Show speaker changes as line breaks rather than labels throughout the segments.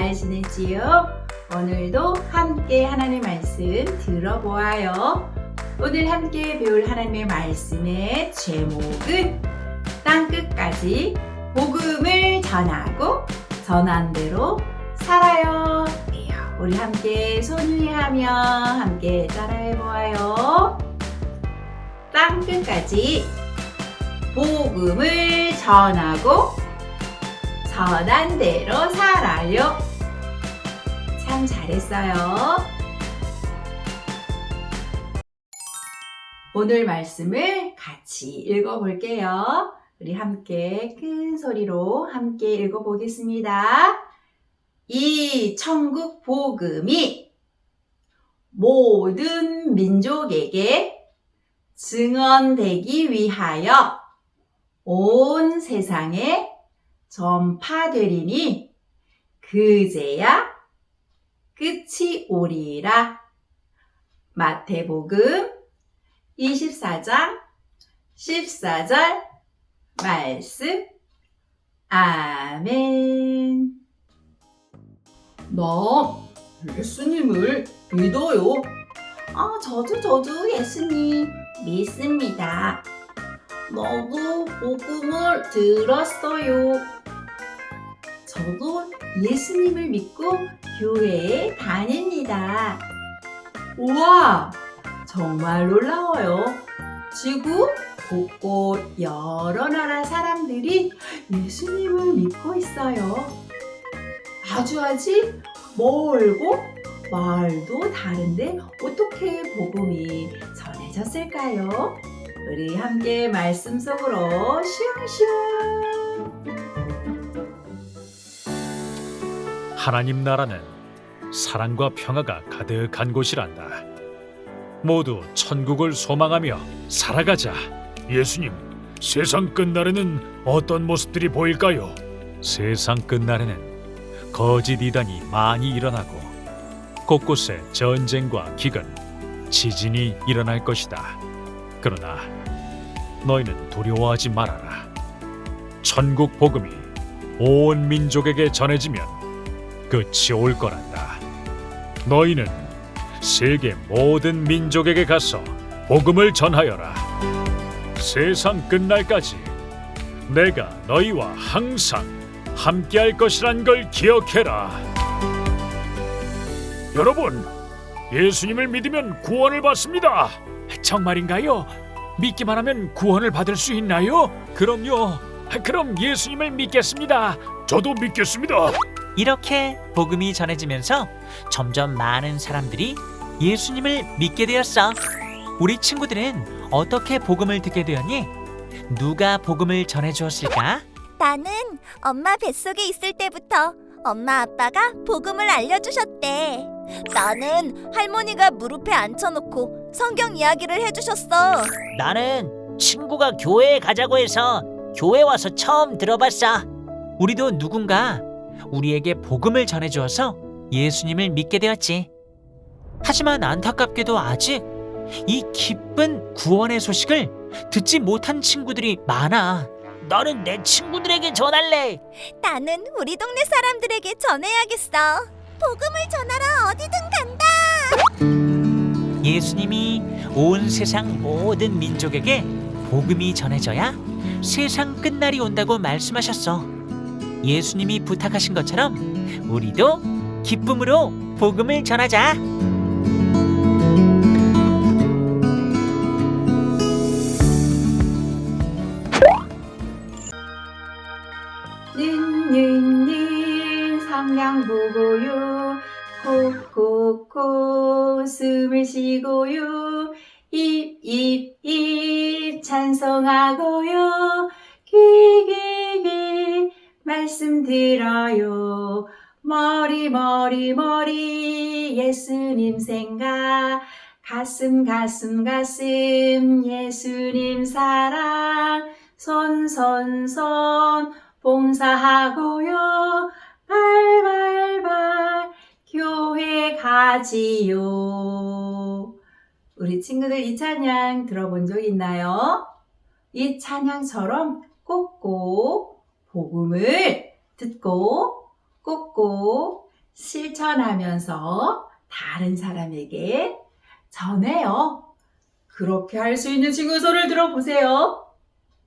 잘 지냈지요? 오늘도 함께 하나님의 말씀 들어보아요. 오늘 함께 배울 하나님의 말씀의 제목은 땅끝까지 복음을 전하고 전한 대로 살아요. 우리 함께 손위하며 함께 따라해 보아요. 땅끝까지 복음을 전하고 전한 대로 살아요. 참 잘했어요. 오늘 말씀을 같이 읽어볼게요. 우리 함께 큰 소리로 함께 읽어보겠습니다. 이 천국 복음이 모든 민족에게 증언되기 위하여 온 세상에 전파되리니 그제야 끝이 오리라. 마태복음 24장 14절 말씀 아멘 나 예수님을 믿어요. 아, 저도 저도 예수님 믿습니다. 나도 복음을 들었어요. 저도 예수님을 믿고 교회에 다닙니다. 우와! 정말 놀라워요. 지구 곳곳 여러 나라 사람들이 예수님을 믿고 있어요. 아주 아직 멀고 말도 다른데 어떻게 복음이 전해졌을까요? 우리 함께 말씀 속으로 슝슝
하나님 나라는 사랑과 평화가 가득한 곳이란다. 모두 천국을 소망하며 살아가자. 예수님, 세상 끝날에는 어떤 모습들이 보일까요? 세상 끝날에는 거짓 이단이 많이 일어나고 곳곳에 전쟁과 기근, 지진이 일어날 것이다. 그러나 너희는 두려워하지 말아라. 천국 복음이 온 민족에게 전해지면 끝이 올 거란다. 너희는 세계 모든 민족에게 가서 복음을 전하여라. 세상 끝날까지 내가 너희와 항상 함께할 것이란 걸 기억해라. 여러분, 예수님을 믿으면 구원을 받습니다. 정말인가요? 믿기만 하면 구원을 받을 수 있나요? 그럼요. 그럼 예수님을 믿겠습니다. 저도 믿겠습니다.
이렇게 복음이 전해지면서 점점 많은 사람들이 예수님을 믿게 되었어. 우리 친구들은 어떻게 복음을 듣게 되었니? 누가 복음을 전해 주었을까?
나는 엄마 뱃속에 있을 때부터 엄마 아빠가 복음을 알려주셨대. 나는 할머니가 무릎에 앉혀놓고 성경 이야기를 해주셨어.
나는 친구가 교회에 가자고 해서 교회 와서 처음 들어봤어. 우리도 누군가 우리에게 복음을 전해 주어서 예수님을 믿게 되었지. 하지만 안타깝게도 아직 이 기쁜 구원의 소식을 듣지 못한 친구들이 많아. 너는 내 친구들에게 전할래.
나는 우리 동네 사람들에게 전해야겠어. 복음을 전하러 어디든 간다.
예수님이 온 세상 모든 민족에게 복음이 전해져야 세상 끝날이 온다고 말씀하셨어. 예수님이 부탁하신 것처럼 우리도 기쁨으로 복음을 전하자.
말씀 들어요. 머리 머리 머리. 예수님 생각. 가슴 가슴 가슴. 예수님 사랑. 손 손 손. 봉사하고요. 발 발 발. 교회 가지요. 우리 친구들 이 찬양 들어본 적 있나요? 이 찬양처럼 꼭꼭 복음을 듣고 꼭꼭 실천하면서 다른 사람에게 전해요. 그렇게 할 수 있는 친구 손을 들어보세요.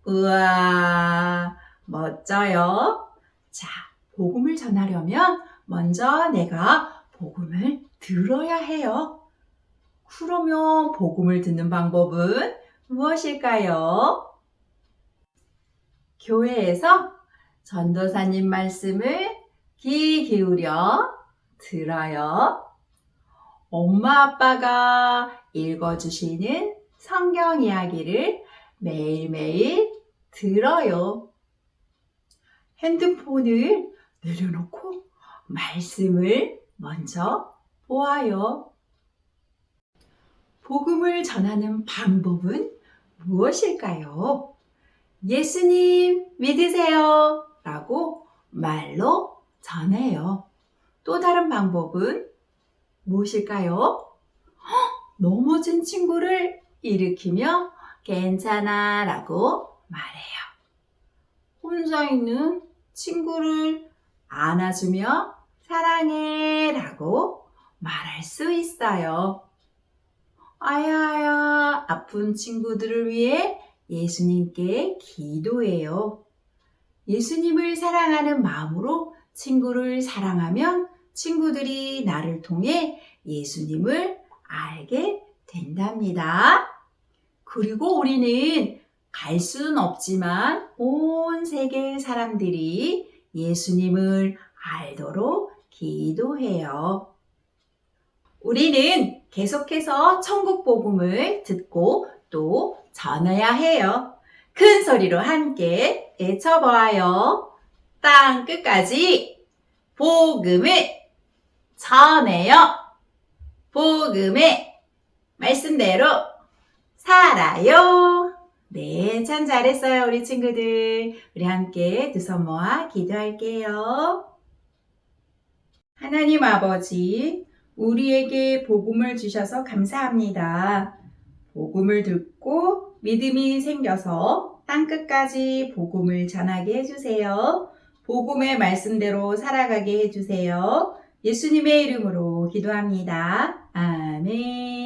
우와, 멋져요. 자, 복음을 전하려면 먼저 내가 복음을 들어야 해요. 그러면 복음을 듣는 방법은 무엇일까요? 교회에서 전도사님 말씀을 귀 기울여 들어요. 엄마 아빠가 읽어주시는 성경 이야기를 매일매일 들어요. 핸드폰을 내려놓고 말씀을 먼저 보아요. 복음을 전하는 방법은 무엇일까요? 예수님 믿으세요 라고 말로 전해요. 또 다른 방법은 무엇일까요? 헉, 넘어진 친구를 일으키며 괜찮아 라고 말해요. 혼자 있는 친구를 안아주며 사랑해 라고 말할 수 있어요. 아야야 아픈 친구들을 위해 예수님께 기도해요. 예수님을 사랑하는 마음으로 친구를 사랑하면 친구들이 나를 통해 예수님을 알게 된답니다. 그리고 우리는 갈 수는 없지만 온 세계 사람들이 예수님을 알도록 기도해요. 우리는 계속해서 천국 복음을 듣고 또 전해야 해요. 큰 소리로 함께 외쳐보아요. 땅 끝까지 복음을 전해요. 복음의 말씀대로 살아요. 네, 참 잘했어요, 우리 친구들. 우리 함께 두 손 모아 기도할게요. 하나님 아버지, 우리에게 복음을 주셔서 감사합니다. 복음을 듣고 믿음이 생겨서 땅끝까지 복음을 전하게 해주세요. 복음의 말씀대로 살아가게 해주세요. 예수님의 이름으로 기도합니다. 아멘.